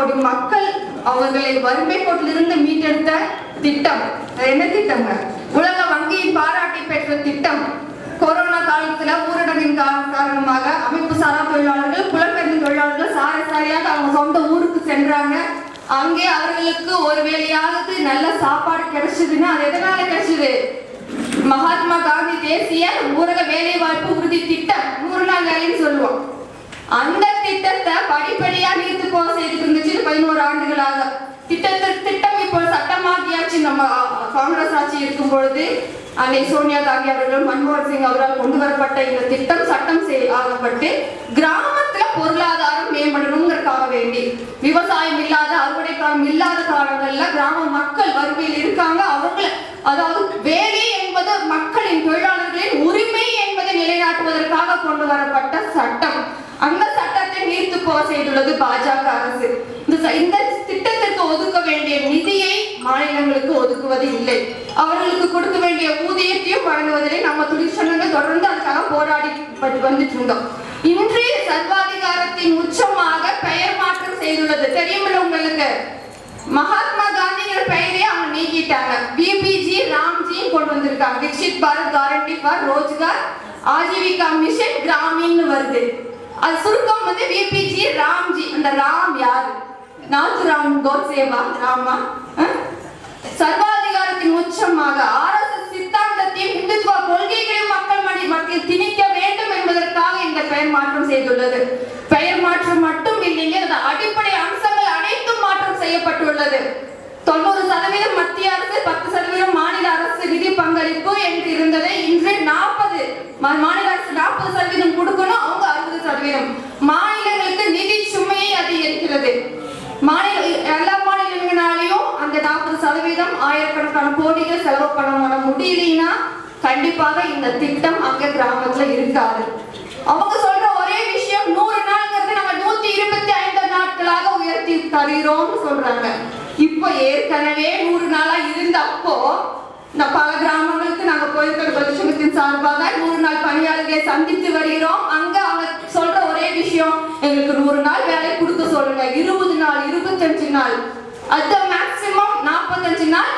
கோடி மக்கள் அவர்களை வறுமை கோட்டிலிருந்து மீட்டெடுத்த திட்டம். என்ன திட்டங்க? உலக வங்கியின் பாராட்டை பெற்ற திட்டம். கொரோனா காலத்துல ஊரடங்கின் காரணமாக அமைப்பு சாரா தொழிலாளர்கள் புலம்பெயர்ந்த தொழிலாளர்கள் சாரி சாரியாக அவங்க சொந்த ஊருக்கு சென்றாங்க. அங்கே அவர்களுக்கு ஒரு வேலையாவது நல்ல சாப்பாடு கிடைச்சதுன்னா அது எதனால கிடைச்சது? மகாத்மா காந்தி தேசிய ஊரக வேலை வாய்ப்பு உறுதி திட்டம். நூறு நாள் வேலைன்னு சொல்லுவோம் அந்த திட்டத்தை படிப்படியா நீர்த்து போக செய்துட்டு இருந்துச்சு பதினோரு ஆண்டுகளாக திட்டத்தை திட்டம் இப்போ சட்டமாக்கியாச்சு நம்ம காங்கிரஸ் ஆட்சி இருக்கும் பொழுது அன்னை சோனியா காந்தி அவர்களும் மன்மோகன் சிங் அவரால் கொண்டு வரப்பட்ட இந்த திட்டம் சட்டம் ஆகப்பட்டு கிராமத்துல பொருளாதாரம் மேம்படணுங்கிறதுக்காக வேண்டி விவசாயம் இல்லாத அறுவடை காலம் இல்லாத காலங்கள்ல கிராம மக்கள் வறுமையில் இருக்காங்க. அவங்கள அதாவது வேலை என்பது மக்களின் தொழிலாளர்களின் உரிமை என்பதை நிலைநாட்டுவதற்காக கொண்டு வரப்பட்ட சட்டம். அந்த சட்டத்தை நீர்த்து போக செய்துள்ளது பாஜக அரசு. இந்த இந்த திட்டத்திற்கு ஒதுக்க வேண்டிய நிதியை மாநிலங்களுக்கு ஒதுக்குவது இல்லை. அவர்களுக்கு கொடுக்க வேண்டிய ஊதியத்தையும் வழங்குவதில்லை. நம்ம தொழிற்சங்கங்கள் தொடர்ந்து அதுக்காக போராடி பட்டு வந்துட்டு இருந்தோம். இன்று சர்வாதிகாரத்தின் உச்சமாக பெயர் மாற்றம் செய்துள்ளது. தெரியுமில்ல உங்களுக்கு? மகாத்மா காந்திங்கிற பெயரே அவங்க நீக்கிட்டாங்க. பிபிஜி ராம்ஜியும் கொண்டு வந்திருக்காங்க. Viksit Bharat guarantee for Rozgar Ajeevika mission கிராமின்னு வருது. அது சுருக்கம் வந்து விபிஜி ராம்ஜி. அந்த ராம் யார்? நாசுராம் கோட்சேவா? ராமா அஹ்? சர்வாதிகாரத்தின் உச்சமாக ஆர்எஸ்எஸ் சித்தாந்தத்தையும் இந்துத்துவ கொள்கைகளையும் மக்கள் மடி மத்தியில் திணிக்க வேண்டும் என்பதற்காக இந்த பெயர் மாற்றம் செய்துள்ளது. பெயர் மாற்றம் மட்டும் இல்லைங்க அது அடிப்படை அம்சங்கள் அனைத்தும் மாற்றம் செய்யப்பட்டுள்ளது. தொண்ணூறு சதவீதம் மத்திய அரசு பத்து சதவீதம் மாநில அரசு நிதி பங்களிப்பு என்று இருந்ததை இன்று நாற்பது மாநில அரசு நாற்பது சதவீதம் கொடுக்கணும் அவங்க அறுபது சதவீதம். மாநிலங்களுக்கு நிதி சுமையை அதிகரிக்கிறது. மாநில எல்லா மாநிலங்களாலையும் அந்த நாற்பது சதவீதம் ஆயிரக்கணக்கான கோடிகள் செலவு பண்ண முடியலைன்னா கண்டிப்பாக இந்த திட்டம் அங்க கிராமத்துல இருக்காது. அவங்க சொல்ற ஒரே விஷயம் நூறு நாள்ங்கிறது நம்ம நூத்தி இருபத்தி ஐந்து நாட்களாக உயர்த்தி தருகிறோம்னு இப்போ ஏற்கனவே நூறு நாளா இருந்தப்போ நான் பல கிராமங்களுக்கு நாங்க போயிருக்கிற பரிசுகத்தின் சார்பாக நூறு நாள் பணியாளர்களை சந்தித்து வருகிறோம். அங்க அவங்க சொல்ற ஒரே விஷயம் எங்களுக்கு நூறு நாள் வேலை கொடுக்க சொல்லுங்க. இருபது நாள் இருபத்தஞ்சு நாள். அது மேக்சிமம் நாற்பத்தஞ்சு நாள்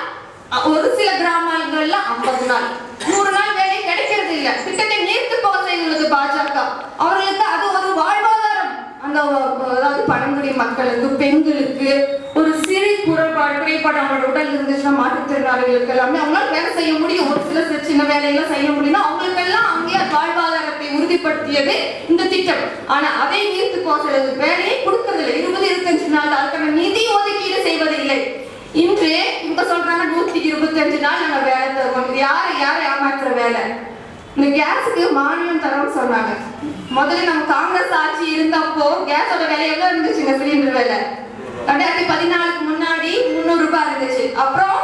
ஒரு சில கிராமங்கள்ல ஐம்பது நாள். நூறு நாள் வேலை கிடைக்கிறது இல்லை. திட்டத்தை நீர்த்து போக செய்துள்ளது பாஜக அவர்களுக்கு அது ஒரு வாழ்வாதாரம் அந்த அஹ், அதாவது பழங்குடி மக்களுக்கு பெண்களுக்கு ஒரு சிறு குறைபாடு குறைபாடு அவங்களோட உடல் இருந்துச்சுன்னா மாற்றுத்திறனாளிகளுக்கு எல்லாமே அவங்களால வேலை செய்ய முடியும். ஒரு சில சில சின்ன வேலையெல்லாம் செய்ய முடியும் அவங்களுக்கெல்லாம் அங்கேயே வாழ்வாதாரத்தை உறுதிப்படுத்தியது இந்த திட்டம். ஆனா அதை நீர்த்து போகிறது வேலையை கொடுக்கறதில்லை. இருபது இருபத்தஞ்சு நாள் அதுக்கான நிதி ஒதுக்கீடு செய்வதில்லை. இன்று இவங்க சொல்றாங்க நூத்தி இருபத்தஞ்சு நாள் நாங்க வேலை தருவோம். யாரை யாரை ஏமாற்றுற வேலை? இந்த கேஸுக்கு மானியம் தரோம்னு சொன்னாங்க. முதல்ல நம்ம காங்கிரஸ் ஆட்சி இருந்தப்போ கேஸோட விலை எவ்வளவு இருந்துச்சுங்க சிலிண்டர் விலை? ரெண்டாயிரத்தி பதினாலுக்கு முன்னாடி முந்நூறு ரூபாய் இருந்துச்சு. அப்புறம்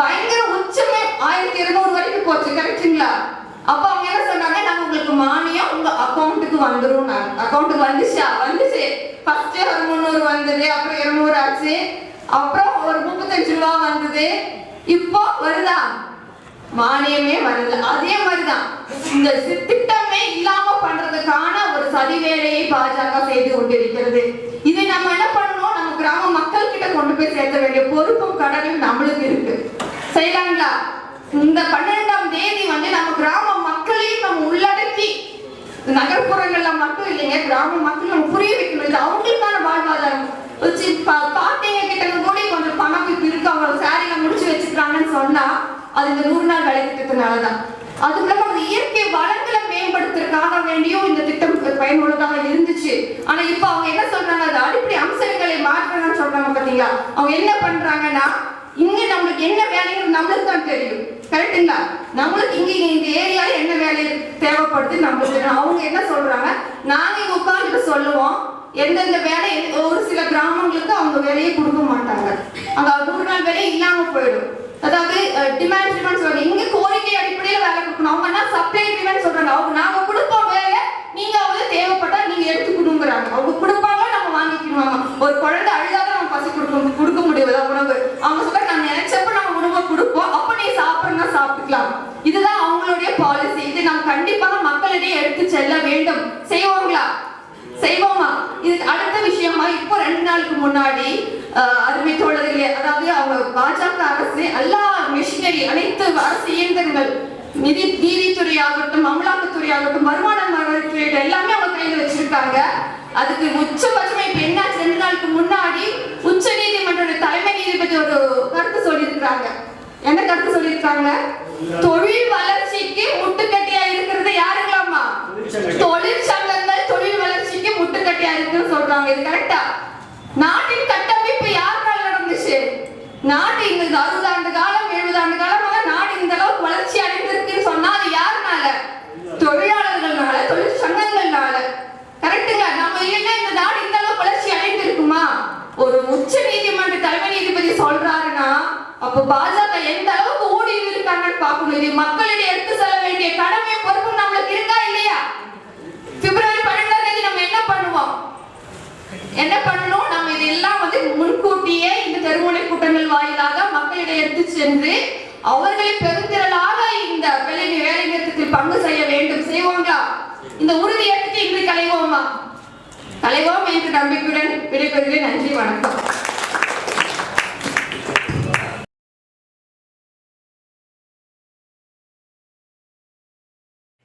பயங்கர உச்சமே ஆயிரத்தி இருநூறு வரைக்கும் போச்சு கரெக்டுங்களா அப்போ அவங்க என்ன சொன்னாங்க? நாங்க உங்களுக்கு மானியம் உங்க அக்கௌண்ட்டுக்கு வந்துரும் அக்கௌண்ட்டுக்கு வந்துச்சா? வந்துச்சு. ஃபர்ஸ்ட் ஒரு முந்நூறு வந்தது அப்புறம் இருநூறு ஆச்சு. அப்புறம் ஒரு முப்பத்தஞ்சு ரூபா வந்தது. இப்போ வருதா? மானியமே வரல அதே மாதிரிதான். இந்த திட்டமே இல்லாம பண்றதுக்கான ஒரு சதி வேலையை பாஜக செய்து கொண்டிருக்கிறது. இதை நம்ம என்ன பண்ணணும்? நம்ம கிராம மக்கள் கிட்ட கொண்டு போய் சேர்க்க வேண்டிய பொறுப்பும் கடனும் நம்மளுக்கு இருக்கு. செய்யலாங்களா? இந்த பன்னிரெண்டாம் தேதி வந்து நம்ம கிராம மக்களையும் நம்ம உள்ளடக்கி நகர்ப்புறங்கள்ல மட்டும் இல்லைங்க கிராம மக்கள் நம்ம புரிய வைக்கணும். இது அவங்களுக்கான வாழ்வாதாரம். பாட்டிங்க கிட்ட கூட கொஞ்சம் பணம் இருக்கு அவங்க சாரியில முடிச்சு வச்சுக்கிறாங்கன்னு சொன்னா அது இந்த நூறு நாள் வேலை திட்டத்தினாலதான். அது மூலமா அந்த இயற்கை வளங்களை மேம்படுத்துறதுக்காக வேண்டியும் இந்த திட்டம் பயனுள்ளதாக இருந்துச்சு. ஆனா இப்ப அவங்க என்ன சொல்றாங்க? அது அடிப்படை அம்சங்களை மாற்றணும்னு சொல்றாங்க பாத்தீங்களா? அவங்க என்ன பண்றாங்கன்னா இங்க நம்மளுக்கு என்ன வேலைகள் நம்மளுக்கு தான் தெரியும். கரெக்டுங்களா நம்மளுக்கு இங்க இந்த ஏரியால என்ன வேலை தேவைப்படுது நம்மளுக்கு தெரியும். அவங்க என்ன சொல்றாங்க? நாங்க இங்க உட்கார்ந்து சொல்லுவோம். எந்தெந்த வேலை ஒரு சில கிராமங்களுக்கு அவங்க வேலையை கொடுக்க மாட்டாங்க. அங்க நூறு நாள் வேலையை இல்லாம போயிடும். அதாவது டிமாண்ட் டிமாண்ட் சொல்றாங்க. இங்க கோரிக்கை அடிப்படையில வேலை கொடுக்கணும். அவங்க என்ன சப்ளை டிமாண்ட் சொல்றாங்க? அவங்க நாங்க கொடுப்போம் வேலை நீங்க வந்து தேவைப்பட்டா நீங்க எடுத்துக்கணுங்கிறாங்க. அவங்க கொடுப்பாங்க நம்ம வாங்கிக்கணுவாங்க ஒரு குழந்தை அழுதாத நம்ம பசி கொடுக்க கொடுக்க முடியாது உணவு? அவங்க சொல்ற நான் நினைச்சப்ப நம்ம உணவை கொடுப்போம். அப்ப நீ சாப்பிடணும்னா சாப்பிட்டுக்கலாம். இதுதான் அவங்களுடைய பாலிசி இது நம்ம கண்டிப்பாக மக்களிடையே எடுத்து செல்ல வேண்டும். செய்வாங்களா? செய்வோமா? இது அடுத்த விஷயமா இப்போ ரெண்டு நாளுக்கு முன்னாடி அஹ், அருமை தோழர்களே அதாவது அவங்க பாஜக அரசு எல்லா மிஷினரி அனைத்து அரசு இயந்திரங்கள் நிதி நீதித்துறை ஆகட்டும் அமலாக்கத்துறை ஆகட்டும் வருமான வரித்துறை எல்லாமே அவங்க கையில வச்சிருக்காங்க. அதுக்கு உச்சபட்சமா இப்ப என்னாச்சு? ரெண்டு நாளுக்கு முன்னாடி உச்ச நீதிமன்ற தலைமை நீதிபதி ஒரு கருத்து சொல்லியிருக்காங்க என்ன கருத்து சொல்லியிருக்காங்க? தொழில் வளர்ச்சிக்கு முட்டுக்கட்டியா இருக்கிறது யாருங்களாமா தொழிற்சங்கங்கள். தொழில் வளர்ச்சிக்கு முட்டுக்கட்டியா இருக்குன்னு சொல்றாங்க. இது கரெக்டா நாடு இங்க அறுபது ஆண்டு காலம் எழுபது ஆண்டு காலமாக நாடு இந்த அளவுக்கு வளர்ச்சி அடைந்திருக்குன்னு சொன்னா அது யாருனால? தொழிலாளர்கள்னால தொழிற்சங்கங்கள்னால கரெக்ட்டுங்க நம்ம இல்லைன்னா இந்த நாடு இந்த அளவுக்கு வளர்ச்சி அடைந்திருக்குமா? ஒரு உச்ச நீதிமன்ற தலைமை நீதிபதி சொல்றாருன்னா அப்போ பாஜக எந்த அளவுக்கு ஊடி இருக்காங்கன்னு பார்க்கணும். இது மக்களிடையே எடுத்து செல்ல வேண்டிய கடமை பொறுப்பு நம்மளுக்கு இருக்கா இல்லையா? பிப்ரவரி பன்னெண்டாம் தேதி நம்ம என்ன பண்ணுவோம்? என்ன பண்ணணும்? நம்ம இதெல்லாம் வந்து முன்கூட்டியே தெருமுனை கூட்டங்கள் வாயிலாக மக்களிடையே எடுத்து சென்று அவர்களை பெருந்திரளாக இந்த வேலை வேலை நிறுத்தத்தில் பங்கு செய்ய வேண்டும். செய்வோங்களா இந்த உறுதி எடுத்து இன்று கலைவோமா கலைவோம் என்று நம்பிக்கையுடன் விடைபெறுகிறேன். நன்றி வணக்கம்.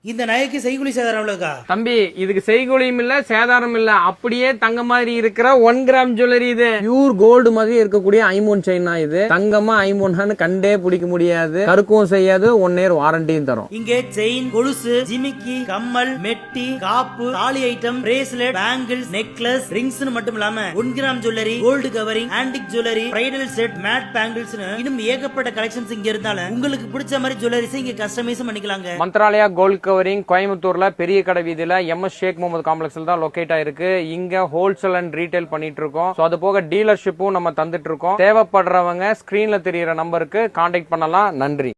இந்த நகைக்கு செய்குலி சேதாரம் எவ்வளவுக்கா? தம்பி இதுக்கு செய்கூலியும் இல்ல சேதாரம் இல்ல. அப்படியே தங்க மாதிரி இருக்கிற ஒன் கிராம் ஜுவல்லரி இது. பியூர் கோல்டு மாதிரி இருக்கக்கூடிய ஐமோன் செயினா இது. தங்கமா ஐமோன்னு கண்டே பிடிக்க முடியாது. கருக்கவும் செய்யாது. ஒன் இயர் வாரண்டியும் தரும். இங்கே செயின் கொலுசு ஜிமிக்கி கம்மல் மெட்டி காப்பு தாலி item bracelet bangles necklace rings மட்டும் இல்லாம one gram jewellery gold covering antique jewellery bridal set matte bangles இன்னும் ஏகப்பட்ட கலெக்ஷன்ஸ் இங்க இருந்தாலும் உங்களுக்கு பிடிச்ச மாதிரி ஜுவல்லரிஸ் இங்க கஸ்டமைஸ் பண்ணிக்கலாங்க. மந்த்ராலயா கோல்ட் கவரிங் கோயம்புத்தூர்ல பெரிய கடை வீதியில எம்எஸ் ஷேக் முகமது காம்ப்ளெக்ஸ்ல தான் லொகேட் ஆயிருக்கு. இங்க ஹோல்சேல் அண்ட் ரீட்டைல் பண்ணிட்டு இருக்கோம் So அது போக டீலர்ஷிப்பும் நம்ம தந்துட்டு இருக்கோம் தேவைப்படுறவங்க ஸ்கிரீன்ல தெரியிற நம்பருக்கு கான்டாக்ட் பண்ணலாம். நன்றி.